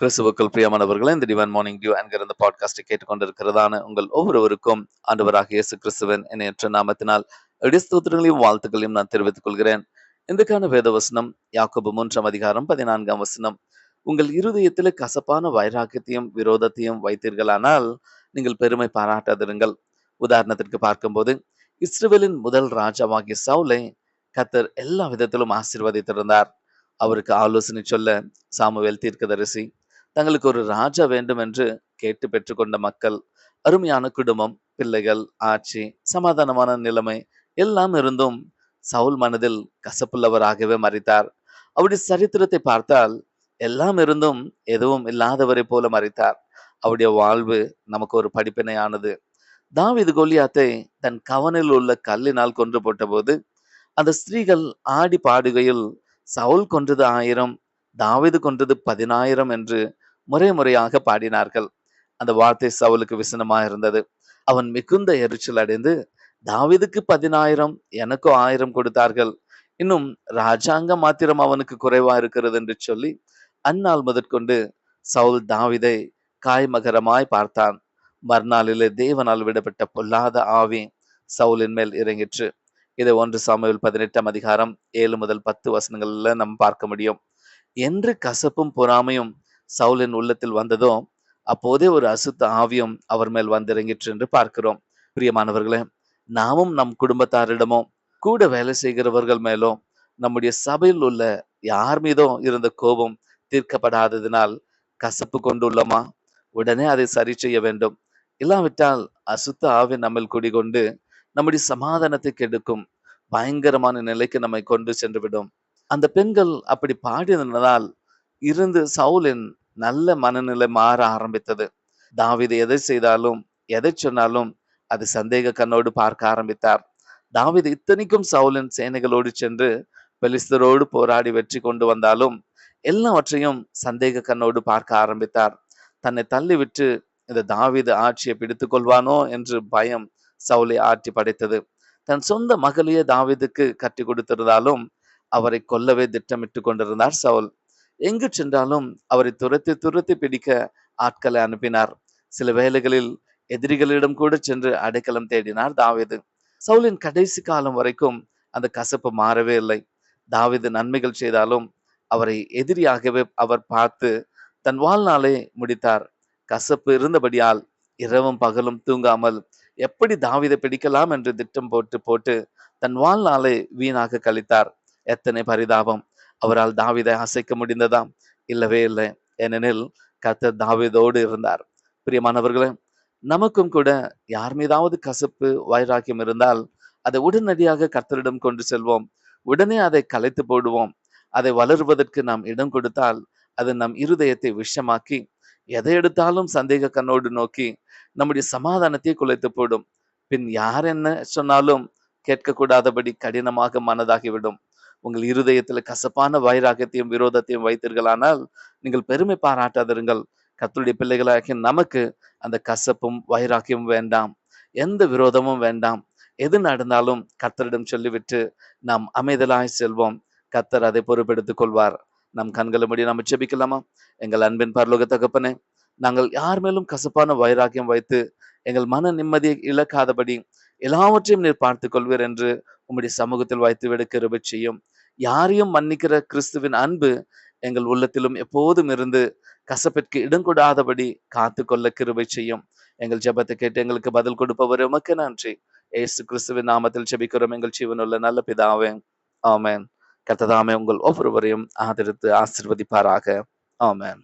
கிறிஸ்துவுக்குள் பிரியமானவர்களே இந்த டிவன் மார்னிங் டியூ என்கிற இந்த பாட்காஸ்டை கேட்டுக்கொண்டிருக்கிறதான உங்கள் ஒவ்வொருவருக்கும் ஆண்டவராக இயேசு கிறிஸ்துவன் என்ற நாமத்தினால் இடிஸ்தோத்திரங்களையும் வாழ்த்துக்களையும் நான் தெரிவித்துக் கொள்கிறேன். இன்றைக்கான வேத வசனம் யாக்கோபு மூன்றாம் அதிகாரம் பதினான்காம் வசனம். உங்கள் இருதயத்தில் கசப்பான வைராக்கியத்தையும் விரோதத்தையும் வைத்தீர்களானால் நீங்கள் பெருமை பாராட்டாதிருங்கள். உதாரணத்திற்கு பார்க்கும்போது இஸ்ரேலின் முதல் ராஜாவாகிய சவுலை கத்தர் எல்லா விதத்திலும் ஆசீர்வதித்திருந்தார். அவருக்கு ஆலோசனை சொல்ல சாமுவேல் தீர்க்கதரிசி தங்களுக்கு ஒரு ராஜா வேண்டும் என்று கேட்டு பெற்றுக்கொண்ட மக்கள் அருமையான குடும்பம் பிள்ளைகள் ஆட்சி சமாதானமான நிலைமை எல்லாம் இருந்தும் சவுல் மனதில் கசப்புள்ளவராகவே மறித்தார் அவருடைய சரித்திரத்தை பார்த்தால் எல்லாம் இருந்தும் எதுவும் இல்லாதவரை போல மறித்தார் அவருடைய வாழ்வு நமக்கு ஒரு படிப்பினையானது. தாவிது கோலியாத்தை தன் கவனில் உள்ள கல்லினால் கொன்று போட்டபோது அந்த ஸ்திரீகள் ஆடி பாடுகையில் சவுல் கொன்றது ஆயிரம் தாவிது கொன்றது பதினாயிரம் என்று முறை முறையாக பாடினார்கள். அந்த வார்த்தை சவுலுக்கு விசனமாக இருந்தது. அவன் மிகுந்த எரிச்சல் அடைந்து தாவிதுக்கு பதினாயிரம் எனக்கும் ஆயிரம் கொடுத்தார்கள். இன்னும் ராஜாங்கம் மாத்திரம் அவனுக்கு குறைவா இருக்கிறது என்று சொல்லி அந்நாள் முதற்கொண்டு சவுல் தாவிதை காய்மகரமாய் பார்த்தான். மறுநாளிலே தேவனால் விடப்பட்ட பொல்லாத ஆவி சவுலின் மேல் இறங்கிற்று. இதை ஒன்று சாமுவேல் பதினெட்டாம் அதிகாரம் ஏழு முதல் பத்து வசனங்கள்ல நம்ம பார்க்க முடியும். என்று கசப்பும் பொறாமையும் சவுலின் உள்ளத்தில் வந்ததும் அப்போதே ஒரு அசுத்த ஆவியம் அவர் மேல் வந்திறங்கிற்று என்று பார்க்கிறோம். பிரியமானவர்களே நாமும் நம் குடும்பத்தாரிடமும் கூட வேலை செய்கிறவர்கள் மேலும் நம்முடைய சபையில் உள்ள யார் மீதும் இருந்த கோபம் தீர்க்கப்படாததினால் கசப்பு கொண்டுள்ளோமா? உடனே அதை சரி செய்ய வேண்டும். இல்லாவிட்டால் அசுத்த ஆவி நம்மில் குடிகொண்டு நம்முடைய சமாதானத்தை கெடுக்கும் பயங்கரமான நிலைக்கு நம்மை கொண்டு சென்று விடும் அந்த பெண்கள் அப்படி பாடினதால் இருந்து சவுலின் நல்ல மனநிலை மாற ஆரம்பித்தது. தாவிது எதை செய்தாலும் எதை சொன்னாலும் அது சந்தேக கண்ணோடு பார்க்க ஆரம்பித்தார். தாவிது இத்தனைக்கும் சவுலின் சேனைகளோடு சென்று பெலிஸ்தரோடு போராடி வெற்றி கொண்டு வந்தாலும் எல்லாவற்றையும் சந்தேக கண்ணோடு பார்க்க ஆரம்பித்தார். தன்னை தள்ளிவிட்டு இந்த தாவிது ஆட்சியை பிடித்துக் கொள்வானோ? என்று பயம் சவுலை ஆட்சி படைத்தது. தன் சொந்த மகளையே தாவிதுக்கு கட்டி கொடுத்திருந்தாலும் அவரை கொல்லவே திட்டமிட்டு கொண்டிருந்தார் சவுல். எங்கு சென்றாலும் அவரை துரத்தி துரத்தி பிடிக்க ஆட்களை அனுப்பினார். சில வேளைகளில் எதிரிகளிடம் கூட சென்று அடைக்கலம் தேடினார் தாவிது. சவுலின் கடைசி காலம் வரைக்கும் அந்த கசப்பு மாறவே இல்லை. தாவிது நன்மைகள் செய்தாலும் அவரை எதிரியாகவே அவர் பார்த்து தன் வாழ்நாளை முடித்தார். கசப்பு இருந்தபடியால் இரவும் பகலும் தூங்காமல் எப்படி தாவிதை பிடிக்கலாம் என்று திட்டம் போட்டு போட்டு தன் வாழ்நாளை வீணாக கழித்தார். எத்தனை பரிதாபம். அவரால் தாவிதை அசைக்க முடிந்ததா? இல்லவே இல்லை. ஏனெனில் கர்த்தர் தாவிதோடு இருந்தார். பிரியமானவர்களே நமக்கும் கூட யார் மீதாவது கசப்பு வைராக்கியம் இருந்தால் அதை உடனடியாக கர்த்தரிடம் கொண்டு செல்வோம். உடனே அதை கலைத்து போடுவோம். அதை வளருவதற்கு நாம் இடம் கொடுத்தால் அது நம் இருதயத்தை விஷமாக்கி எதை எடுத்தாலும் சந்தேக கண்ணோடு நோக்கி நம்முடைய சமாதானத்தை குலைத்து போடும். பின் யார் என்ன சொன்னாலும் கேட்கக்கூடாதபடி கடினமாக மனதாகிவிடும். உங்கள் இருதயத்தில் கசப்பான வைராகத்தையும் விரோதத்தையும் வைத்தீர்களானால் நீங்கள் பெருமை பாராட்டாதிருங்கள். கத்துடைய பிள்ளைகளாகிய நமக்கு அந்த கசப்பும் வைராக்கியமும் வேண்டாம். எந்த விரோதமும் வேண்டாம். எது நடந்தாலும் கத்தரிடம் சொல்லிவிட்டு நாம் அமைதலாய் செல்வோம். கத்தர் அதை பொறுப்பெடுத்துக் கொள்வார். நம் கண்களை முடி நம்ம செபிக்கலாமா எங்கள் அன்பின் பரலோக தகப்பனே நாங்கள் யார் மேலும் கசப்பான வைராக்கியம் வைத்து எங்கள் மன நிம்மதியை இழக்காதபடி எல்லாவற்றையும் நீர் பார்த்துக் கொள்வீர் என்று உம்முடைய சமூகத்தில் வைத்து விட கிருபை செய்யும். யாரையும் மன்னிக்கிற கிறிஸ்துவின் அன்பு எங்கள் உள்ளத்திலும் எப்போதும் இருந்து கசப்பிற்கு இடங்கொடாதபடி காத்து கொள்ள கிருபை செய்யும். எங்கள் ஜெபத்தை கேட்டு எங்களுக்கு பதில் கொடுப்பவர் உமக்கு நன்றி. ஏசு கிறிஸ்துவின் நாமத்தில் ஜெபிக்கிறோம். எங்கள் ஜீவனுள்ள நல்ல பிதாவே ஆமேன். கத்ததாமே உங்கள் ஒவ்வொருவரையும் ஆதரித்து ஆசிர்வதிப்பாராக. ஆமேன்.